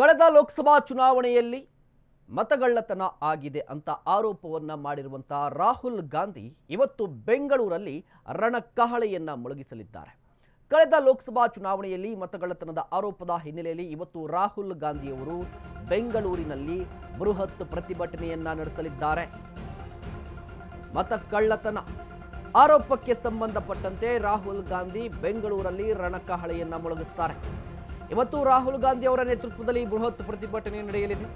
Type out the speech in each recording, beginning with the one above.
ಕಳೆದ ಲೋಕಸಭಾ ಚುನಾವಣೆಯಲ್ಲಿ ಮತಗಳ್ಳತನ ಆಗಿದೆ ಅಂತ ಆರೋಪವನ್ನ ಮಾಡಿರುವಂಥ ರಾಹುಲ್ ಗಾಂಧಿ ಇವತ್ತು ಬೆಂಗಳೂರಲ್ಲಿ ರಣಕಹಳೆಯನ್ನು ಮೊಳಗಿಸಲಿದ್ದಾರೆ. ಕಳೆದ ಲೋಕಸಭಾ ಚುನಾವಣೆಯಲ್ಲಿ ಮತಗಳ್ಳತನದ ಆರೋಪದ ಹಿನ್ನೆಲೆಯಲ್ಲಿ ಇವತ್ತು ರಾಹುಲ್ ಗಾಂಧಿಯವರು ಬೆಂಗಳೂರಿನಲ್ಲಿ ಬೃಹತ್ ಪ್ರತಿಭಟನೆಯನ್ನ ನಡೆಸಲಿದ್ದಾರೆ. ಮತಕಳ್ಳತನ ಆರೋಪಕ್ಕೆ ಸಂಬಂಧಪಟ್ಟಂತೆ ರಾಹುಲ್ ಗಾಂಧಿ ಬೆಂಗಳೂರಲ್ಲಿ ರಣಕಹಳೆಯನ್ನು ಮೊಳಗಿಸ್ತಾರೆ. ಇವತ್ತು ರಾಹುಲ್ ಗಾಂಧಿ ಅವರ ನೇತೃತ್ವದಲ್ಲಿ ಬೃಹತ್ ಪ್ರತಿಭಟನೆ ನಡೆಯಲಿದೆ.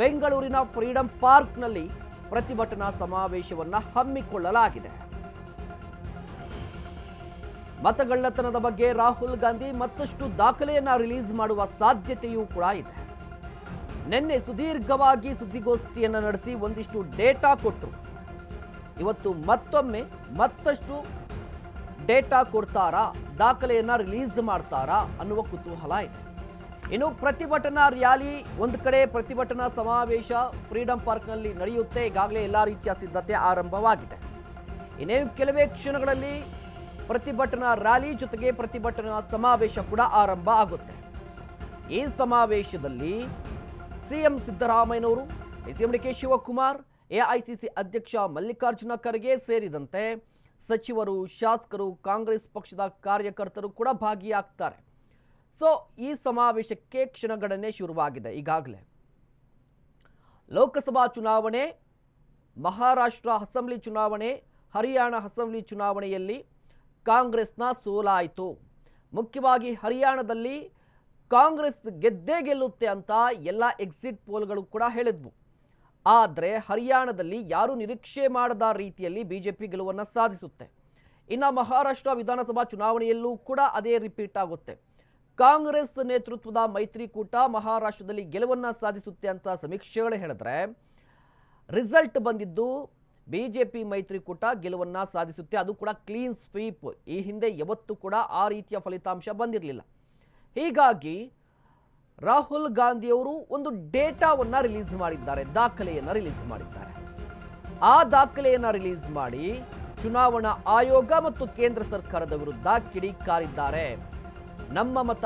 ಬೆಂಗಳೂರಿನ ಫ್ರೀಡಂ ಪಾರ್ಕ್ನಲ್ಲಿ ಪ್ರತಿಭಟನಾ ಸಮಾವೇಶವನ್ನು ಹಮ್ಮಿಕೊಳ್ಳಲಾಗಿದೆ. ಮತಗಳ್ಳತನದ ಬಗ್ಗೆ ರಾಹುಲ್ ಗಾಂಧಿ ಮತ್ತಷ್ಟು ದಾಖಲೆಯನ್ನು ರಿಲೀಸ್ ಮಾಡುವ ಸಾಧ್ಯತೆಯೂ ಕೂಡ ಇದೆ. ನಿನ್ನೆ ಸುದೀರ್ಘವಾಗಿ ಸುದ್ದಿಗೋಷ್ಠಿಯನ್ನು ನಡೆಸಿ ಒಂದಿಷ್ಟು ಡೇಟಾ ಕೊಟ್ಟರು ಇವತ್ತು ಮತ್ತೊಮ್ಮೆ ಮತ್ತಷ್ಟು ಡೇಟಾ ಕೊಡ್ತಾರಾ, ದಾಖಲೆಯನ್ನ ರಿಲೀಸ್ ಮಾಡ್ತಾರಾ ಅನ್ನುವ ಕುತೂಹಲ ಇದೆ. ಇನ್ನು ಪ್ರತಿಭಟನಾ ರ್ಯಾಲಿ, ಒಂದು ಕಡೆ ಪ್ರತಿಭಟನಾ ಸಮಾವೇಶ ಫ್ರೀಡಂ ಪಾರ್ಕ್ನಲ್ಲಿ ನಡೆಯುತ್ತೆ, ಈಗಾಗಲೇ ಎಲ್ಲ ರೀತಿಯ ಸಿದ್ಧತೆ ಆರಂಭವಾಗಿದೆ. ಇನ್ನೇನು, ಕೆಲವೇ ಕ್ಷಣಗಳಲ್ಲಿ ಪ್ರತಿಭಟನಾ ರ್ಯಾಲಿ ಜೊತೆಗೆ ಪ್ರತಿಭಟನಾ ಸಮಾವೇಶ ಕೂಡ ಆರಂಭ ಆಗುತ್ತೆ. ಈ ಸಮಾವೇಶದಲ್ಲಿ ಸಿಎಂ ಸಿದ್ದರಾಮಯ್ಯನವರು ಡಿ ಕೆ ಶಿವಕುಮಾರ್, ಎಐಸಿಸಿ ಅಧ್ಯಕ್ಷ ಮಲ್ಲಿಕಾರ್ಜುನ ಖರ್ಗೆ ಸೇರಿದಂತೆ ಸಚಿವರು, ಶಾಸಕರು, ಕಾಂಗ್ರೆಸ್ ಪಕ್ಷದ ಕಾರ್ಯಕರ್ತರು ಕೂಡ ಭಾಗಿಯಾಗ್ತಾರೆ. ಸೊ, ಈ ಸಮಾವೇಶಕ್ಕೆ ಕ್ಷಣಗಣನೆ ಶುರುವಾಗಿದೆ ಈಗಾಗಲೇ. ಲೋಕಸಭಾ ಚುನಾವಣೆ, ಮಹಾರಾಷ್ಟ್ರ ಅಸೆಂಬ್ಲಿ ಚುನಾವಣೆ, ಹರಿಯಾಣ ಅಸೆಂಬ್ಲಿ ಚುನಾವಣೆಯಲ್ಲಿ ಕಾಂಗ್ರೆಸ್ನ ಸೋಲಾಯಿತು. ಮುಖ್ಯವಾಗಿ ಹರಿಯಾಣದಲ್ಲಿ ಕಾಂಗ್ರೆಸ್ ಗೆದ್ದೇ ಗೆಲ್ಲುತ್ತೆ ಅಂತ ಎಲ್ಲ ಎಕ್ಸಿಟ್ ಪೋಲ್ಗಳು ಕೂಡ ಹೇಳಿದ್ವು. ಆದರೆ ಹರಿಯಾಣದಲ್ಲಿ ಯಾರು ನಿರೀಕ್ಷೆ ಮಾಡದ ರೀತಿಯಲ್ಲಿ ಬಿಜೆಪಿ ಗೆಲುವನ್ನು ಸಾಧಿಸುತ್ತೆ. ಇನ್ನು ಮಹಾರಾಷ್ಟ್ರ ವಿಧಾನಸಭಾ ಚುನಾವಣೆಯಲ್ಲೂ ಕೂಡ ಅದೇ ರಿಪೀಟ್ ಆಗುತ್ತೆ. ಕಾಂಗ್ರೆಸ್ ನೇತೃತ್ವದ ಮೈತ್ರಿಕೂಟ ಮಹಾರಾಷ್ಟ್ರದಲ್ಲಿ ಗೆಲುವನ್ನು ಸಾಧಿಸುತ್ತೆ ಅಂತ ಸಮೀಕ್ಷೆಗಳು ಹೇಳಿದ್ರೆ ರಿಸಲ್ಟ್ ಬಂದಿದ್ದು ಬಿಜೆಪಿ ಮೈತ್ರಿಕೂಟ ಗೆಲುವನ್ನು ಸಾಧಿಸುತ್ತೆ. ಅದು ಕೂಡ ಕ್ಲೀನ್ ಸ್ವೀಪ್ ಈ ಹಿಂದೆ ಯಾವತ್ತೂ ಕೂಡ ಆ ರೀತಿಯ ಫಲಿತಾಂಶ ಬಂದಿರಲಿಲ್ಲ. ಹೀಗಾಗಿ ರಾಹುಲ್ ಗಾಂಧಿಯವರು ಒಂದು ಡೇಟಾವನ್ನು ರಿಲೀಸ್ ಮಾಡಿದ್ದಾರೆ, ದಾಖಲೆಯನ್ನು ರಿಲೀಸ್ ಮಾಡಿದ್ದಾರೆ. ಆ ದಾಖಲೆಯನ್ನು ರಿಲೀಸ್ ಮಾಡಿ ಚುನಾವಣಾ ಆಯೋಗ ಮತ್ತು ಕೇಂದ್ರ ಸರ್ಕಾರದ ವಿರುದ್ಧ ಕಿಡಿಕಾರಿದ್ದಾರೆ. ನಮ್ಮ ಮತ,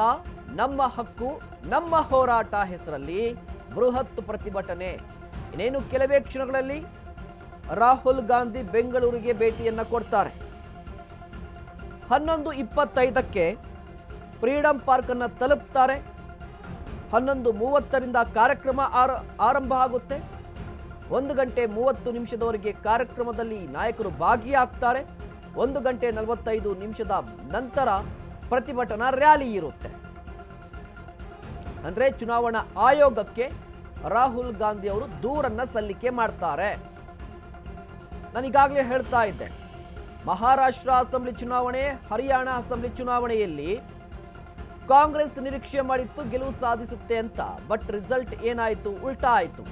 ನಮ್ಮ ಹಕ್ಕು, ನಮ್ಮ ಹೋರಾಟ ಹೆಸರಲ್ಲಿ ಬೃಹತ್ ಪ್ರತಿಭಟನೆ. ಇನ್ನೇನು ಕೆಲವೇ ಕ್ಷಣಗಳಲ್ಲಿ ರಾಹುಲ್ ಗಾಂಧಿ ಬೆಂಗಳೂರಿಗೆ ಭೇಟಿಯನ್ನ ಕೊಡ್ತಾರೆ. ಹನ್ನೊಂದು ಇಪ್ಪತ್ತೈದಕ್ಕೆ ಫ್ರೀಡಂ ಪಾರ್ಕ್ ಅನ್ನ ತಲುಪ್ತಾರೆ. ಹನ್ನೊಂದು ಮೂವತ್ತರಿಂದ ಕಾರ್ಯಕ್ರಮ ಆರ, ಆರಂಭ ಆಗುತ್ತೆ. ಒಂದು ಗಂಟೆ ಮೂವತ್ತು ನಿಮಿಷದವರೆಗೆ ಕಾರ್ಯಕ್ರಮದಲ್ಲಿ ನಾಯಕರು ಭಾಗಿಯಾಗ್ತಾರೆ. ಒಂದು ಗಂಟೆ ನಲವತ್ತೈದು ನಿಮಿಷದ ನಂತರ ಪ್ರತಿಭಟನಾ ರ್ಯಾಲಿ ಇರುತ್ತೆ. ಅಂದರೆ ಚುನಾವಣಾ ಆಯೋಗಕ್ಕೆ ರಾಹುಲ್ ಗಾಂಧಿ ಅವರು ದೂರನ್ನ ಸಲ್ಲಿಕೆ ಮಾಡ್ತಾರೆ. ನಾನೀಗಾಗಲೇ ಹೇಳ್ತಾ ಇದ್ದೆ. ಮಹಾರಾಷ್ಟ್ರ ಅಸೆಂಬ್ಲಿ ಚುನಾವಣೆ, ಹರಿಯಾಣ ಅಸೆಂಬ್ಲಿ ಚುನಾವಣೆಯಲ್ಲಿ ಕಾಂಗ್ರೆಸ್ ನಿರೀಕ್ಷೆ ಮಾಡಿತ್ತು, ಗೆಲುವು ಸಾಧಿಸುತ್ತೆ ಅಂತ. ಬಟ್ ರಿಸಲ್ಟ್ ಏನಾಯಿತು? ಉಲ್ಟಾ ಆಯಿತು.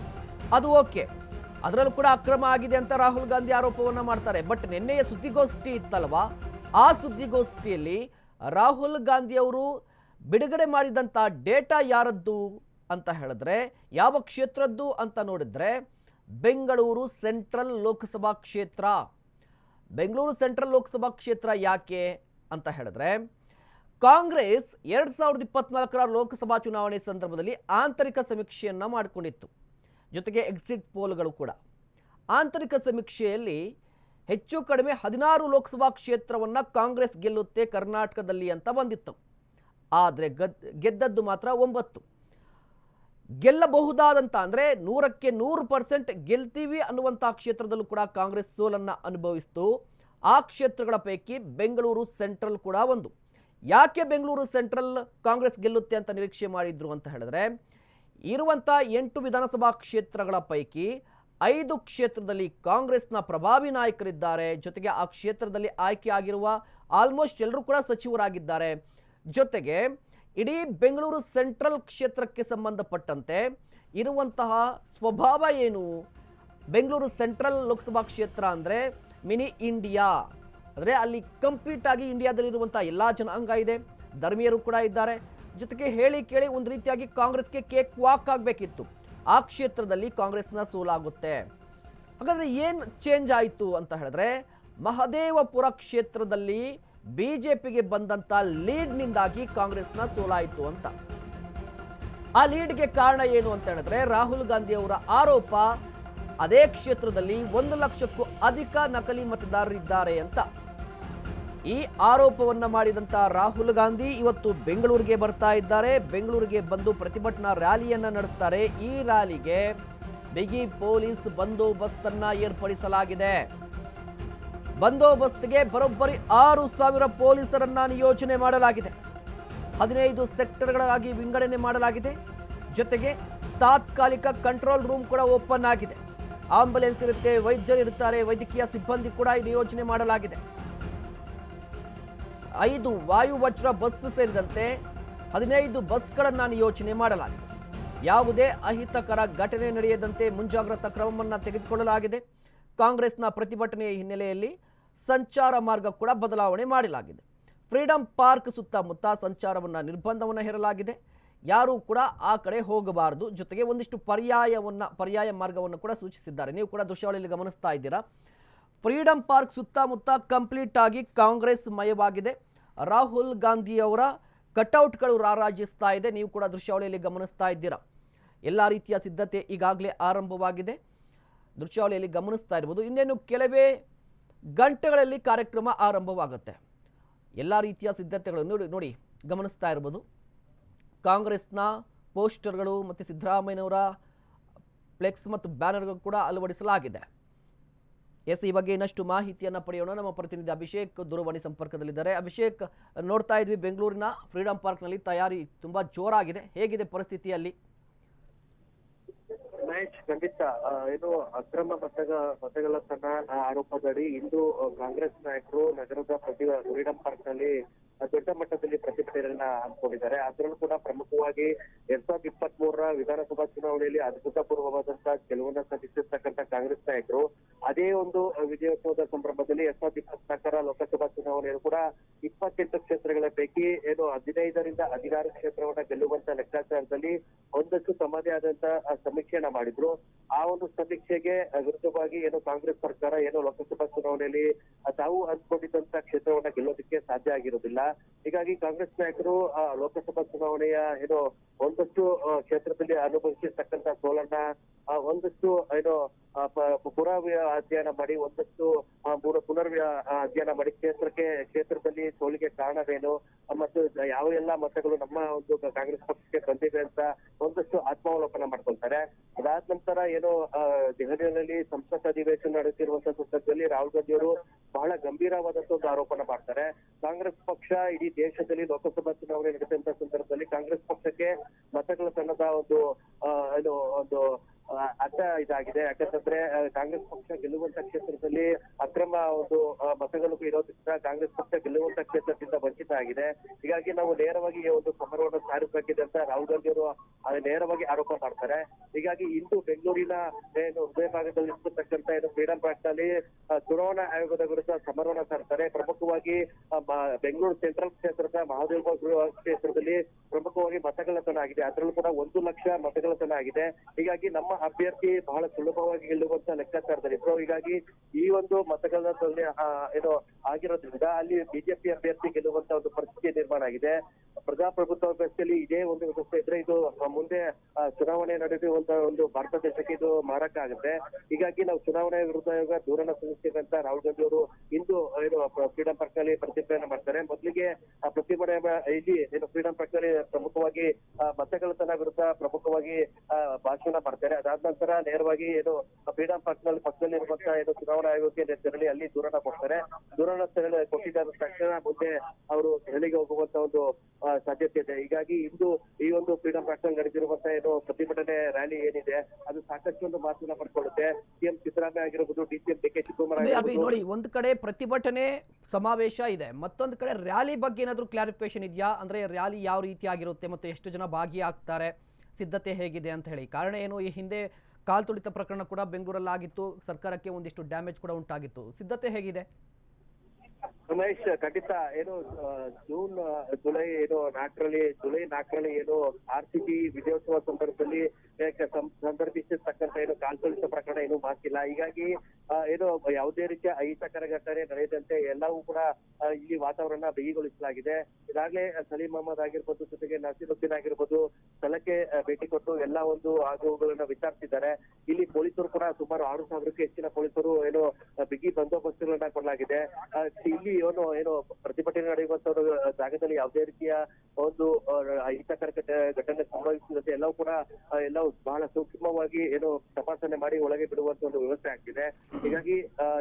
ಅದು ಓಕೆ. ಅದರಲ್ಲೂ ಕೂಡ ಅಕ್ರಮ ಆಗಿದೆ ಅಂತ ರಾಹುಲ್ ಗಾಂಧಿ ಆರೋಪವನ್ನ ಮಾಡ್ತಾರೆ. ಬಟ್ ನಿನ್ನೆಯ ಸುದ್ದಿಗೋಷ್ಠಿ ಇತ್ತಲ್ವಾ? ಆ ಸುದ್ದಿಗೋಷ್ಠಿಯಲ್ಲಿ ರಾಹುಲ್ ಗಾಂಧಿ ಅವರು ಬಿಡುಗಡೆ ಮಾಡಿದಂಥ ಡೇಟಾ ಯಾರದ್ದು ಅಂತ ಹೇಳಿದ್ರೆ, ಯಾವ ಕ್ಷೇತ್ರದ್ದು ಅಂತ ನೋಡಿದ್ರೆ ಬೆಂಗಳೂರು ಸೆಂಟ್ರಲ್ ಲೋಕಸಭಾ ಕ್ಷೇತ್ರ. ಬೆಂಗಳೂರು ಸೆಂಟ್ರಲ್ ಲೋಕಸಭಾ ಕ್ಷೇತ್ರ ಯಾಕೆ ಅಂತ ಹೇಳಿದ್ರೆ ಕಾಂಗ್ರೆಸ್ ಎರಡ್ ಸಾವಿರದ ಇಪ್ಪತ್ನಾಲ್ಕರ ಲೋಕಸಭಾ ಚುನಾವಣೆ ಸಂದರ್ಭದಲ್ಲಿ ಆಂತರಿಕ ಸಮೀಕ್ಷೆಯನ್ನು ಮಾಡಿಕೊಂಡಿತ್ತು. ಜೊತೆಗೆ ಎಕ್ಸಿಟ್ ಪೋಲ್ಗಳು ಕೂಡ. ಆಂತರಿಕ ಸಮೀಕ್ಷೆಯಲ್ಲಿ ಹೆಚ್ಚು ಕಡಿಮೆ ಹದಿನಾರು ಲೋಕಸಭಾ ಕ್ಷೇತ್ರವನ್ನು ಕಾಂಗ್ರೆಸ್ ಗೆಲ್ಲುತ್ತೆ ಕರ್ನಾಟಕದಲ್ಲಿ ಅಂತ ಬಂದಿತ್ತು. ಆದರೆ ಗದ್, ಗೆದ್ದದ್ದು ಮಾತ್ರ ಒಂಬತ್ತು. ಗೆಲ್ಲಬಹುದಾದಂಥ ಅಂದರೆ ನೂರಕ್ಕೆ ನೂರು ಪರ್ಸೆಂಟ್ ಗೆಲ್ತೀವಿ ಅನ್ನುವಂಥ ಕ್ಷೇತ್ರದಲ್ಲೂ ಕೂಡ ಕಾಂಗ್ರೆಸ್ ಸೋಲನ್ನು ಅನುಭವಿಸ್ತು. ಆ ಕ್ಷೇತ್ರಗಳ ಪೈಕಿ ಬೆಂಗಳೂರು ಸೆಂಟ್ರಲ್ ಕೂಡ ಒಂದು. ಯಾಕೆ ಬೆಂಗಳೂರು ಸೆಂಟ್ರಲ್ ಕಾಂಗ್ರೆಸ್ ಗೆಲ್ಲುತ್ತೆ ಅಂತ ನಿರೀಕ್ಷೆ ಮಾಡಿದ್ರು ಅಂತ ಹೇಳಿದ್ರೆ ಇರುವಂಥ ಎಂಟು ವಿಧಾನಸಭಾ ಕ್ಷೇತ್ರಗಳ ಪೈಕಿ ಐದು ಕ್ಷೇತ್ರದಲ್ಲಿ ಕಾಂಗ್ರೆಸ್ನ ಪ್ರಭಾವಿ ನಾಯಕರಿದ್ದಾರೆ. ಜೊತೆಗೆ ಆ ಕ್ಷೇತ್ರದಲ್ಲಿ ಆಯ್ಕೆ ಆಗಿರುವ ಆಲ್ಮೋಸ್ಟ್ ಎಲ್ಲರೂ ಕೂಡ ಸಚಿವರಾಗಿದ್ದಾರೆ. ಜೊತೆಗೆ ಇಡೀ ಬೆಂಗಳೂರು ಸೆಂಟ್ರಲ್ ಕ್ಷೇತ್ರಕ್ಕೆ ಸಂಬಂಧಪಟ್ಟಂತೆ ಇರುವಂತಹ ಸ್ವಭಾವ ಏನು? ಬೆಂಗಳೂರು ಸೆಂಟ್ರಲ್ ಲೋಕಸಭಾ ಕ್ಷೇತ್ರ ಅಂದರೆ ಮಿನಿ ಇಂಡಿಯಾ. ಅಂದರೆ ಅಲ್ಲಿ ಕಂಪ್ಲೀಟ್ ಆಗಿ ಇಂಡಿಯಾದಲ್ಲಿರುವಂಥ ಎಲ್ಲ ಜನಾಂಗ ಇದೆ. ಧರ್ಮೀಯರು ಕೂಡ ಇದ್ದಾರೆ. ಜೊತೆಗೆ ಹೇಳಿ ಕೇಳಿ ಒಂದು ರೀತಿಯಾಗಿ ಕಾಂಗ್ರೆಸ್ಗೆ ಕೇಕ್ ವಾಕ್ ಆಗಬೇಕಿತ್ತು. ಆ ಕ್ಷೇತ್ರದಲ್ಲಿ ಕಾಂಗ್ರೆಸ್ನ ಸೋಲಾಗುತ್ತೆ. ಹಾಗಾದರೆ ಏನು ಚೇಂಜ್ ಆಯಿತು ಅಂತ ಹೇಳಿದ್ರೆ, ಮಹದೇವಪುರ ಕ್ಷೇತ್ರದಲ್ಲಿ ಬಿ ಜೆ ಪಿಗೆ ಬಂದಂಥ ಲೀಡ್ನಿಂದಾಗಿ ಕಾಂಗ್ರೆಸ್ನ ಸೋಲಾಯಿತು ಅಂತ. ಆ ಲೀಡ್ಗೆ ಕಾರಣ ಏನು ಅಂತ ಹೇಳಿದ್ರೆ, ರಾಹುಲ್ ಗಾಂಧಿ ಅವರ ಆರೋಪ, ಅದೇ ಕ್ಷೇತ್ರದಲ್ಲಿ ಒಂದು ಲಕ್ಷಕ್ಕೂ ಅಧಿಕ ನಕಲಿ ಮತದಾರರಿದ್ದಾರೆ ಅಂತ. ಈ ಆರೋಪವನ್ನ ಮಾಡಿದಂತ ರಾಹುಲ್ ಗಾಂಧಿ ಇವತ್ತು ಬೆಂಗಳೂರಿಗೆ ಬರ್ತಾ ಇದ್ದಾರೆ. ಬೆಂಗಳೂರಿಗೆ ಬಂದು ಪ್ರತಿಭಟನಾ ರ್ಯಾಲಿಯನ್ನ ನಡೆಸ್ತಾರೆ. ಈ ರ್ಯಾಲಿಗೆ ಬಿಗಿ ಪೊಲೀಸ್ ಬಂದೋಬಸ್ತನ್ನು ಏರ್ಪಡಿಸಲಾಗಿದೆ. ಬಂದೋಬಸ್ತ್ಗೆ ಬರೋಬ್ಬರಿ ಆರು ಸಾವಿರ ಪೊಲೀಸರನ್ನ ನಿಯೋಜನೆ ಮಾಡಲಾಗಿದೆ. ಹದಿನೈದು ಸೆಕ್ಟರ್ಗಳಾಗಿ ವಿಂಗಡಣೆ ಮಾಡಲಾಗಿದೆ. ಜೊತೆಗೆ ತಾತ್ಕಾಲಿಕ ಕಂಟ್ರೋಲ್ ರೂಮ್ ಕೂಡ ಓಪನ್ ಆಗಿದೆ. ಆಂಬುಲೆನ್ಸ್ ಇರುತ್ತೆ, ವೈದ್ಯರು ಇರ್ತಾರೆ, ವೈದ್ಯಕೀಯ ಸಿಬ್ಬಂದಿ ಕೂಡ ನಿಯೋಜನೆ ಮಾಡಲಾಗಿದೆ. ಐದು ವಾಯುವಜ್ರ ಬಸ್ ಸೇರಿದಂತೆ ಹದಿನೈದು ಬಸ್ಗಳನ್ನು ನಿಯೋಜನೆ ಮಾಡಲಾಗಿದೆ. ಯಾವುದೇ ಅಹಿತಕರ ಘಟನೆ ನಡೆಯದಂತೆ ಮುಂಜಾಗ್ರತಾ ಕ್ರಮವನ್ನು ತೆಗೆದುಕೊಳ್ಳಲಾಗಿದೆ. ಕಾಂಗ್ರೆಸ್ನ ಪ್ರತಿಭಟನೆಯ ಹಿನ್ನೆಲೆಯಲ್ಲಿ ಸಂಚಾರ ಮಾರ್ಗ ಕೂಡ ಬದಲಾವಣೆ ಮಾಡಲಾಗಿದೆ. ಫ್ರೀಡಂ ಪಾರ್ಕ್ ಸುತ್ತಮುತ್ತ ಸಂಚಾರವನ್ನು ನಿರ್ಬಂಧವನ್ನು ಹೇರಲಾಗಿದೆ. ಯಾರೂ ಕೂಡ ಆ ಕಡೆ ಹೋಗಬಾರದು. ಜೊತೆಗೆ ಒಂದಿಷ್ಟು ಪರ್ಯಾಯವನ್ನು, ಪರ್ಯಾಯ ಮಾರ್ಗವನ್ನು ಕೂಡ ಸೂಚಿಸಿದ್ದಾರೆ. ನೀವು ಕೂಡ ದೃಶ್ಯಾವಳಿಯಲ್ಲಿ ಗಮನಿಸ್ತಾ ಇದ್ದೀರಾ? ಫ್ರೀಡಂ ಪಾರ್ಕ್ ಸುತ್ತಮುತ್ತ ಕಂಪ್ಲೀಟ್ ಆಗಿ ಕಾಂಗ್ರೆಸ್ ಮಯವಾಗಿದೆ. ರಾಹುಲ್ ಗಾಂಧಿ ಅವರ ಕಟೌಟ್ಗಳು ರಾರಾಜಿಸ್ತಾ ಇದೆ. ನೀವು ಕೂಡ ದೃಶ್ಯಾವಳಿಯಲ್ಲಿ ಗಮನಿಸ್ತಾ ಇದ್ದೀರಾ. ಎಲ್ಲ ರೀತಿಯ ಸಿದ್ಧತೆ ಈಗಾಗಲೇ ಆರಂಭವಾಗಿದೆ. ದೃಶ್ಯಾವಳಿಯಲ್ಲಿ ಗಮನಿಸ್ತಾ ಇರ್ಬೋದು. ಇನ್ನೇನು ಕೆಲವೇ ಗಂಟೆಗಳಲ್ಲಿ ಕಾರ್ಯಕ್ರಮ ಆರಂಭವಾಗುತ್ತೆ. ಎಲ್ಲ ರೀತಿಯ ಸಿದ್ಧತೆಗಳು ನೋಡಿ ನೋಡಿ ಗಮನಿಸ್ತಾ ಇರ್ಬೋದು. ಕಾಂಗ್ರೆಸ್ನ ಪೋಸ್ಟರ್ಗಳು ಮತ್ತು ಸಿದ್ದರಾಮಯ್ಯನವರ ಫ್ಲೆಕ್ಸ್ ಮತ್ತು ಬ್ಯಾನರ್ಗಳು ಕೂಡ ಅಳವಡಿಸಲಾಗಿದೆ. ಎಸ್, ಈ ಬಗ್ಗೆ ಇನ್ನಷ್ಟು ಮಾಹಿತಿಯನ್ನು ಪಡೆಯೋಣ. ನಮ್ಮ ಪ್ರತಿನಿಧಿ ಅಭಿಷೇಕ್ ದೂರವಾಣಿ ಸಂಪರ್ಕದಲ್ಲಿದ್ದಾರೆ. ಅಭಿಷೇಕ್, ನೋಡ್ತಾ ಇದ್ವಿ, ಬೆಂಗಳೂರಿನ ಫ್ರೀಡಂ ಪಾರ್ಕ್ನಲ್ಲಿ ತಯಾರಿ ತುಂಬಾ ಜೋರಾಗಿದೆ. ಹೇಗಿದೆ ಪರಿಸ್ಥಿತಿಯಲ್ಲಿ? ಮಹೇಶ್, ಖಂಡಿತ. ಏನು ಅಕ್ರಮ ಮತಗ ತನ್ನ ಆರೋಪದಡಿ ಇಂದು ಕಾಂಗ್ರೆಸ್ ನಾಯಕರು ನಗರದ ಪ್ರತಿ ಫ್ರೀಡಂ ಪಾರ್ಕ್ನಲ್ಲಿ ದೊಡ್ಡ ಮಟ್ಟದಲ್ಲಿ ಪ್ರತಿಭಟನೆಯನ್ನ ಹಮ್ಮಿಕೊಂಡಿದ್ದಾರೆ. ಅದರಲ್ಲೂ ಕೂಡ ಪ್ರಮುಖವಾಗಿ ಎರಡ್ ಸಾವಿರದ ಇಪ್ಪತ್ತ್ ಮೂರರ ವಿಧಾನಸಭಾ ಚುನಾವಣೆಯಲ್ಲಿ ಅಭೂತಪೂರ್ವವಾದಂತಹ ಗೆಲುವನ್ನ ಸಾಧಿಸಿರ್ತಕ್ಕಂಥ ಕಾಂಗ್ರೆಸ್ ನಾಯಕರು. ಅದೇ ಒಂದು ವಿಜಯೋತ್ಸವದ ಸಂದರ್ಭದಲ್ಲಿ ಎರಡ್ ಸಾವಿರದ ಇಪ್ಪತ್ನಾಲ್ಕರ ಲೋಕಸಭಾ ಚುನಾವಣೆಯಲ್ಲಿ ಕೂಡ ಇಪ್ಪತ್ತೆಂಟು ಕ್ಷೇತ್ರಗಳ ಪೈಕಿ ಏನು ಹದಿನೈದರಿಂದ ಹದಿನಾರು ಕ್ಷೇತ್ರವನ್ನ ಗೆಲ್ಲುವಂತ ಲೆಕ್ಕಾಚಾರದಲ್ಲಿ ಒಂದಷ್ಟು ತಮ್ಮದೇ ಆದಂತ ಆ, ಸಮೀಕ್ಷೆಯನ್ನ ಮಾಡಿದ್ರು. ಆ ಒಂದು ಸಮೀಕ್ಷೆಗೆ ವಿರುದ್ಧವಾಗಿ ಏನು ಕಾಂಗ್ರೆಸ್ ಸರ್ಕಾರ ಏನು ಲೋಕಸಭಾ ಚುನಾವಣೆಯಲ್ಲಿ ತಾವು ಅಂದ್ಕೊಂಡಿದ್ದಂತ ಕ್ಷೇತ್ರವನ್ನ ಗೆಲ್ಲೋದಕ್ಕೆ ಸಾಧ್ಯ ಆಗಿರೋದಿಲ್ಲ. ಹೀಗಾಗಿ ಕಾಂಗ್ರೆಸ್ ನಾಯಕರು ಆ, ಲೋಕಸಭಾ ಚುನಾವಣೆಯ ಏನು ಒಂದಷ್ಟು ಕ್ಷೇತ್ರದಲ್ಲಿ ಅನುಭವಿಸಿರ್ತಕ್ಕಂತ ಸೋಲನ್ನ ಒಂದಷ್ಟು ಏನು ಪುರಾವ್ಯ ಅಧ್ಯಯನ ಮಾಡಿ ಒಂದಷ್ಟು ಪುನರ್ವ್ಯ ಅಧ್ಯಯನ ಮಾಡಿ ಕ್ಷೇತ್ರಕ್ಕೆ ಕ್ಷೇತ್ರದಲ್ಲಿ ಸೋಲಿಗೆ ಕಾರಣವೇನು ಮತ್ತು ಯಾವ ಎಲ್ಲ ಮತಗಳು ನಮ್ಮ ಒಂದು ಕಾಂಗ್ರೆಸ್ ಪಕ್ಷಕ್ಕೆ ಬಂದಿವೆ ಅಂತ ಒಂದಷ್ಟು ಆತ್ಮಾವಲೋಕನ ಮಾಡ್ಕೊಳ್ತಾರೆ. ಅದಾದ ನಂತರ ಏನು ದೆಹಲಿಯಲ್ಲಿ ಸಂಸತ್ ಅಧಿವೇಶನ ನಡೆಸಿರುವಂತ ಸಂದರ್ಭದಲ್ಲಿ ರಾಹುಲ್ ಗಾಂಧಿ ಅವರು ಬಹಳ ಗಂಭೀರವಾದಂತಹ ಒಂದು ಆರೋಪನ ಮಾಡ್ತಾರೆ. ಕಾಂಗ್ರೆಸ್ ಪಕ್ಷ ಇಡೀ ದೇಶದಲ್ಲಿ ಲೋಕಸಭಾ ಚುನಾವಣೆ ನಡೆದಂತ ಸಂದರ್ಭದಲ್ಲಿ ಕಾಂಗ್ರೆಸ್ ಪಕ್ಷಕ್ಕೆ ಮತಗಳ ತನ್ನದ ಒಂದು ಏನು, ಒಂದು ಅಡ್ಡ ಇದಾಗಿದೆ. ಯಾಕಂತಂದ್ರೆ ಕಾಂಗ್ರೆಸ್ ಪಕ್ಷ ಗೆಲ್ಲುವಂತ ಕ್ಷೇತ್ರದಲ್ಲಿ ಅಕ್ರಮ ಒಂದು ಮತಗಳು ಇರೋದ್ರಿಂದ ಕಾಂಗ್ರೆಸ್ ಪಕ್ಷ ಗೆಲ್ಲುವಂತ ಕ್ಷೇತ್ರದಿಂದ ವಂಚಿತ ಆಗಿದೆ ಹೀಗಾಗಿ ನಾವು ನೇರವಾಗಿ ಈ ಒಂದು ಸಮರವನ್ನು ಸಾರಿಸಬೇಕಿದೆ ಅಂತ ರಾಹುಲ್ ಗಾಂಧಿ ಅವರು ನೇರವಾಗಿ ಆರೋಪ ಮಾಡ್ತಾರೆ. ಹೀಗಾಗಿ ಇಂದು ಬೆಂಗಳೂರಿನ ಏನು ಹೃದಯ ಭಾಗದಲ್ಲಿ ಇರ್ತಕ್ಕಂಥ ಏನು ಫ್ರೀಡಂ ಪಾರ್ಕ್ ಚುನಾವಣಾ ಆಯೋಗದ ವಿರುದ್ಧ ಸಮರವನ್ನ ಸಾರ್ತಾರೆ. ಪ್ರಮುಖವಾಗಿ ಬೆಂಗಳೂರು ಸೆಂಟ್ರಲ್ ಕ್ಷೇತ್ರದ ಮಹಾದೇವ ಕ್ಷೇತ್ರದಲ್ಲಿ ಪ್ರಮುಖವಾಗಿ ಮತಗಳತನ ಆಗಿದೆ. ಅದರಲ್ಲೂ ಕೂಡ ಒಂದು ಲಕ್ಷ ಮತಗಳತನ ಆಗಿದೆ. ಹೀಗಾಗಿ ನಮ್ಮ ಅಭ್ಯರ್ಥಿ ಬಹಳ ಸುಲಭವಾಗಿ ಗೆಲ್ಲುವಂತ ಲೆಕ್ಕಾಚಾರದಲ್ಲಿ. ಸೊ ಹೀಗಾಗಿ ಈ ಒಂದು ಮತಗಳ ಏನು ಆಗಿರೋದ್ರಿಂದ ಅಲ್ಲಿ ಬಿಜೆಪಿ ಅಭ್ಯರ್ಥಿ ಗೆಲ್ಲುವಂತ ಒಂದು ಪರಿಸ್ಥಿತಿ ನಿರ್ಮಾಣ ಆಗಿದೆ. ಪ್ರಜಾಪ್ರಭುತ್ವ ವ್ಯವಸ್ಥೆಯಲ್ಲಿ ಇದೇ ಒಂದು ವ್ಯವಸ್ಥೆ ಇದ್ರೆ ಇದು ಮುಂದೆ ಚುನಾವಣೆ ನಡೆಯುವಂತ ಒಂದು ಭಾರತ ದೇಶಕ್ಕೆ ಇದು ಮಾರಕ ಆಗುತ್ತೆ ಹೀಗಾಗಿ ನಾವು ಚುನಾವಣೆ ವಿರುದ್ಧ ಆಯೋಗ ದೂರನ್ನ ಸಲ್ಲಿಸ್ತೇವೆ ಅಂತ ರಾಹುಲ್ ಗಾಂಧಿ ಅವರು ಇಂದು ಏನು ಫ್ರೀಡಂ ಪಾರ್ಕ್ನಲ್ಲಿ ಪ್ರತಿಭಟನೆ ಮಾಡ್ತಾರೆ. ಮೊದಲಿಗೆ ಪ್ರತಿಭಟನೆ ಇಲ್ಲಿ, ಏನು ಫ್ರೀಡಂ ಪಾರ್ಕ್ನಲ್ಲಿ ಪ್ರಮುಖವಾಗಿ ಮತಗಳತನ ವಿರುದ್ಧ ಪ್ರಮುಖವಾಗಿ ಭಾಷಣ ಮಾಡ್ತಾರೆ. ಅದಾದ ನಂತರ ನೇರವಾಗಿ, ಏನು, ಫ್ರೀಡಂ ಪಾರ್ಕ್ನಲ್ಲಿ ಪಕ್ಕದಲ್ಲಿ ಇರುವಂತಹ ಏನು, ಚುನಾವಣಾ ಆಯೋಗಕ್ಕೆ ತೆರಳಿ ಅಲ್ಲಿ ದೂರನ ಕೊಡ್ತಾರೆ. ದೂರನ ತೆರಳಿ ಕೊಟ್ಟಿದ್ದ ತಕ್ಷಣ ಮುಂದೆ ಅವರು ದೆಹಲಿಗೆ ಹೋಗುವಂತ ಒಂದು ಸಾಧ್ಯತೆ ಇದೆ. ಹೀಗಾಗಿ ಇಂದು ಈ ಒಂದು ಫ್ರೀಡಂ ಪಾರ್ಕ್ನಲ್ಲಿ ನಡೆದಿರುವಂತ ಏನು ಪ್ರತಿಭಟನೆ ರ್ಯಾಲಿ ಏನಿದೆ ಅದು ಸಾಕಷ್ಟು ಒಂದು ಮಹತ್ವ ಪಡ್ಕೊಳ್ಳುತ್ತೆ. ಸಿಎಂ ಸಿದ್ದರಾಮಯ್ಯ ಆಗಿರಬಹುದು ಡಿಸಿಎಂ ಡಿ ಕೆ ಶಿವಕುಮಾರ್ ನೋಡಿ ಒಂದ್ ಕಡೆ ಪ್ರತಿಭಟನೆ ಸಮಾವೇಶ ಇದೆ ಮತ್ತೊಂದು ಕಡೆ ರ್ಯಾಲಿ ಬಗ್ಗೆ ಏನಾದರೂ ಕ್ಲಾರಿಫಿಕೇಶನ್ ಇದೆಯಾ? ಅಂದ್ರೆ ರ್ಯಾಲಿ ಯಾವ ರೀತಿ ಆಗಿರುತ್ತೆ ಮತ್ತೆ ಎಷ್ಟು ಜನ ಭಾಗಿಯಾಗ್ತಾರೆ ಸಿದ್ಧತೆ ಹೇಗಿದೆ ಅಂತ ಹೇಳಿ. ಕಾರಣ ಏನು? ಈ ಹಿಂದೆ ಕಾಲ್ ತುಳಿತ ಪ್ರಕರಣ ಕೂಡ ಬೆಂಗಳೂರಲ್ಲಿ ಆಗಿತ್ತು ಸರ್ಕಾರಕ್ಕೆ ಒಂದಿಷ್ಟು ಡ್ಯಾಮೇಜ್ ಕೂಡ ಉಂಟಾಗಿತ್ತು. ಸಿದ್ಧತೆ ಹೇಗಿದೆ? ಉಮೇಶ್, ಖಂಡಿತ, ಏನು ಜೂನ್ ಜುಲೈ, ಏನು, ನಾಲ್ಕರಲ್ಲಿ, ಜುಲೈ ನಾಲ್ಕರಲ್ಲಿ ಏನು ಆರ್ ಸಿ ಬಿ ವಿಜಯೋತ್ಸವ ಸಂದರ್ಭದಲ್ಲಿ ಸಂದರ್ಭಿಸಿರ್ತಕ್ಕಂಥ ಏನು ಕಾಲ್ತುಳಿತ ಪ್ರಕರಣ ಏನು ಮಾತಿಲ್ಲ ಹೀಗಾಗಿ ಏನು, ಯಾವುದೇ ರೀತಿಯ ಅಹಿತಕರ ಘಟನೆ ನಡೆಯದಂತೆ ಎಲ್ಲವೂ ಕೂಡ ಇಲ್ಲಿ ವಾತಾವರಣ ಬಿಗಿಗೊಳಿಸಲಾಗಿದೆ. ಈಗಾಗಲೇ ಸಲೀಂ ಅಹಮದ್ ಆಗಿರ್ಬೋದು, ಜೊತೆಗೆ ನಸೀರುದ್ದೀನ್ ಆಗಿರ್ಬೋದು, ಸ್ಥಳಕ್ಕೆ ಭೇಟಿ ಕೊಟ್ಟು ಎಲ್ಲ ಒಂದು ಆಗುಗಳನ್ನ ವಿಚಾರಿಸಿದ್ದಾರೆ. ಇಲ್ಲಿ ಪೊಲೀಸರು ಕೂಡ ಸುಮಾರು ಆರು ಸಾವಿರಕ್ಕೂ ಹೆಚ್ಚಿನ ಪೊಲೀಸರು, ಏನು, ಬಿಗಿ ಬಂದೋಬಸ್ತುಗಳನ್ನ ಕೊಡಲಾಗಿದೆ. ಇಲ್ಲಿ ಏನು ಏನು, ಪ್ರತಿಭಟನೆ ನಡೆಯುವಂತ ಜಾಗದಲ್ಲಿ ಯಾವುದೇ ರೀತಿಯ ಒಂದು ಅಹಿತಕರ ಘಟನೆ ಸಂಭವಿಸಿದಂತೆ ಎಲ್ಲವೂ ಕೂಡ ಎಲ್ಲವೂ ಬಹಳ ಸೂಕ್ಷ್ಮವಾಗಿ ಏನು ತಪಾಸಣೆ ಮಾಡಿ ಒಳಗೆ ಬಿಡುವಂತ ಒಂದು ವ್ಯವಸ್ಥೆ ಆಗ್ತಿದೆ. ಹೀಗಾಗಿ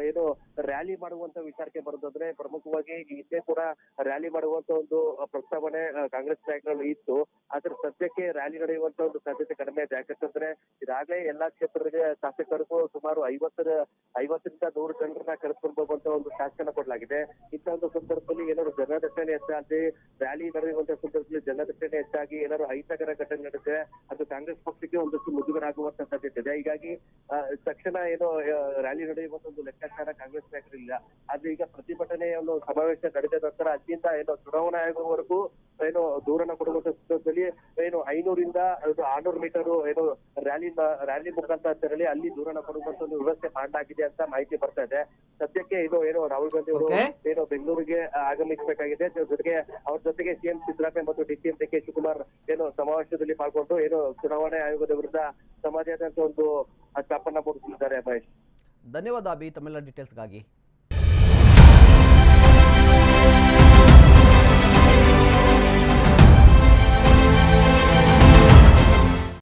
ಏನು ರ್ಯಾಲಿ ಮಾಡುವಂತ ವಿಚಾರಕ್ಕೆ ಬರೋದಾದ್ರೆ ಪ್ರಮುಖವಾಗಿ ಹಿಂದೆ ಕೂಡ ರ್ಯಾಲಿ ಮಾಡುವಂತ ಒಂದು ಪ್ರಸ್ತಾವನೆ ಕಾಂಗ್ರೆಸ್ ನಾಯಕರಲ್ಲಿ ಇತ್ತು. ಆದ್ರೆ ಸದ್ಯಕ್ಕೆ ರ್ಯಾಲಿ ನಡೆಯುವಂತ ಒಂದು ಸಾಧ್ಯತೆ ಕಡಿಮೆ ಇದೆ. ಯಾಕಂತಂದ್ರೆ ಇದಾಗಲೇ ಎಲ್ಲಾ ಕ್ಷೇತ್ರಗಳಿಗೆ ಶಾಸಕರಿಗೂ ಸುಮಾರು ಐವತ್ತರ, ಐವತ್ತರಿಂದ ನೂರು ಜನರನ್ನ ಕರೆದುಕೊಂಡು ಹೋಗುವಂತ ಒಂದು ಶಾಸನ ಕೊಡಲಾಗಿದೆ. ಇಂಥ ಒಂದು ಸಂದರ್ಭದಲ್ಲಿ ಏನಾದ್ರು ಜನದಟ್ಟಣೆ ಹೆಚ್ಚಾಗಿ ರ್ಯಾಲಿ ನಡೆಯುವಂತಹ ಸಂದರ್ಭದಲ್ಲಿ ಜನದಟ್ಟಣೆ ಹೆಚ್ಚಾಗಿ ಏನಾದ್ರು ಅಹಿತಕರ ಘಟನೆ ನಡೆದ್ರೆ ಅದು ಕಾಂಗ್ರೆಸ್ ಪಕ್ಷಕ್ಕೆ ಒಂದಷ್ಟು ಮುಜುಗರ ಆಗುವಂತ ಸಾಧ್ಯತೆ ಇದೆ. ಹೀಗಾಗಿ ತಕ್ಷಣ ಏನು ರ್ಯಾಲಿ ನಡೆಯುವಂತ ಒಂದು ಲೆಕ್ಕಾಚಾರ ಕಾಂಗ್ರೆಸ್ ನಾಯಕರಿಲ್ಲ. ಆದ್ರೆ ಈಗ ಪ್ರತಿಭಟನೆ ಒಂದು ಸಮಾವೇಶ ನಡೆದ ನಂತರ ಅಲ್ಲಿಂದ ಏನೋ ಚುನಾವಣಾ ಆಯೋಗವರೆಗೂ ಏನು ದೂರನ ಕೊಡುವಂತ ಸಂದರ್ಭದಲ್ಲಿ ಏನು ಐನೂರಿಂದ ಆರ್ನೂರು ಮೀಟರ್ ಏನು ರ್ಯಾಲಿ ರ್ಯಾಲಿ ಮುಖಾಂತರ ತೆರಳಿ ಅಲ್ಲಿ ದೂರನ ಕೊಡುವಂತ ಒಂದು ವ್ಯವಸ್ಥೆ ಮಾಡಲಾಗಿದೆ ಅಂತ ಮಾಹಿತಿ ಬರ್ತಾ ಇದೆ. ಸದ್ಯಕ್ಕೆ ಇದು ಏನು ರಾಹುಲ್ ಗಾಂಧಿ ಅವರು ಏನು ಬೆಂಗಳೂರಿಗೆ ಆಗಮಿಸಬೇಕಾಗಿದೆ. ಜೊತೆಗೆ ಅವ್ರ ಜೊತೆಗೆ ಸಿಎಂ ಸಿದ್ದರಾಮಯ್ಯ ಮತ್ತು D CM D K Shivakumar ಏನು ಸಮಾವೇಶದಲ್ಲಿ ಪಾಲ್ಗೊಂಡು ಏನು ಚುನಾವಣೆ ಆಯೋಗದ ವಿರುದ್ಧ ಆದಂತ ಒಂದು ಚಾಪನ್ನ ಮೂಡಿಸಲಿದ್ದಾರೆ ಮಹೇಶ್. ಧನ್ಯವಾದ ಅಭಿ ತಮ್ಮೆಲ್ಲ ಡೀಟೇಲ್ಸ್ಗಾಗಿ